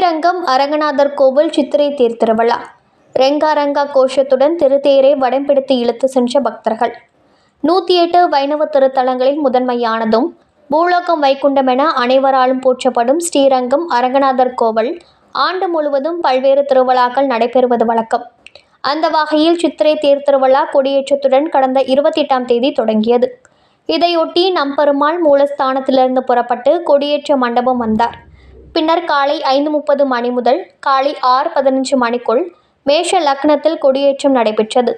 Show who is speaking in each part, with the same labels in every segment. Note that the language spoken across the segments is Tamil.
Speaker 1: ஸ்ரீரங்கம் அரங்கநாதர் கோவில் சித்திரை தேர் திருவிழா. ரெங்காரங்கா கோஷத்துடன் திருத்தேரை வடம் பிடித்து இழுத்து சென்ற பக்தர்கள். நூற்றி எட்டு வைணவ திருத்தலங்களில் முதன்மையானதும் பூலோகம் வைகுண்டம் என அனைவராலும் போற்றப்படும் ஸ்ரீரங்கம் அரங்கநாதர் கோவில் ஆண்டு முழுவதும் பல்வேறு திருவிழாக்கள் நடைபெறுவது வழக்கம். அந்த வகையில் சித்திரை தேர் திருவிழா கொடியேற்றத்துடன் கடந்த இருபத்தி எட்டாம் தேதி தொடங்கியது. இதையொட்டி நம்பெருமாள் மூலஸ்தானத்திலிருந்து புறப்பட்டு கொடியேற்ற மண்டபம் வந்தார். பின்னர் காலை ஐந்து முப்பது மணி முதல் காலை ஆறு பதினஞ்சு மணிக்குள் மேஷ லக்னத்தில் கொடியேற்றம் நடைபெற்றது.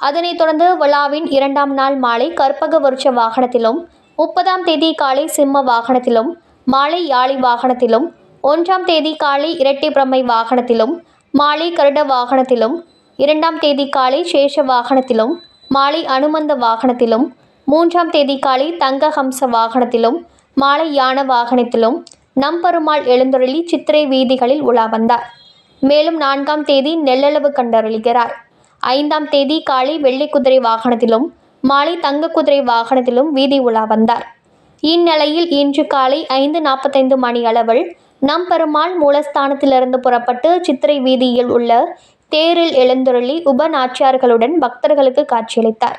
Speaker 1: அதனைத் தொடர்ந்து விழாவின் இரண்டாம் நாள் மாலை கற்பக வருஷ வாகனத்திலும் முப்பதாம் தேதி காலை சிம்ம வாகனத்திலும் மாலை யாழி வாகனத்திலும் ஒன்றாம் தேதி காலை இரட்டை பிரமை வாகனத்திலும் மாலை கருட வாகனத்திலும் இரண்டாம் தேதி காலை சேஷ வாகனத்திலும் மாலை அனுமந்த வாகனத்திலும் மூன்றாம் தேதி காலை தங்க ஹம்ச வாகனத்திலும் மாலை யான வாகனத்திலும் நம்பெருமாள் எழுந்தருளி சித்திரை வீதிகளில் உலா வந்தார். மேலும் நான்காம் தேதி நெல்லளவு கண்டருளுகிறார். ஐந்தாம் தேதி காலை வெள்ளி குதிரை வாகனத்திலும் மாலை தங்க குதிரை வாகனத்திலும் வீதி உலா வந்தார். இந்நிலையில் இன்று காலை ஐந்து நாற்பத்தைந்து மணி அளவில் நம்பெருமாள் மூலஸ்தானத்திலிருந்து புறப்பட்டு சித்திரை வீதியில் உள்ள தேரில் எழுந்தருளி உபநாச்சியார்களுடன் பக்தர்களுக்கு காட்சியளித்தார்.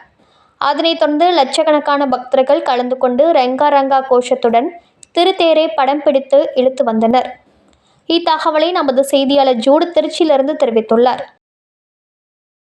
Speaker 1: அதனைத் தொடர்ந்து லட்சக்கணக்கான பக்தர்கள் கலந்து கொண்டு ரங்கா ரங்கா கோஷத்துடன் திருத்தேரை படம் பிடித்து இழுத்து வந்தனர். இத்தகவலை நமது செய்தியாளர் ஜூடு திருச்சியிலிருந்து தெரிவித்துள்ளார்.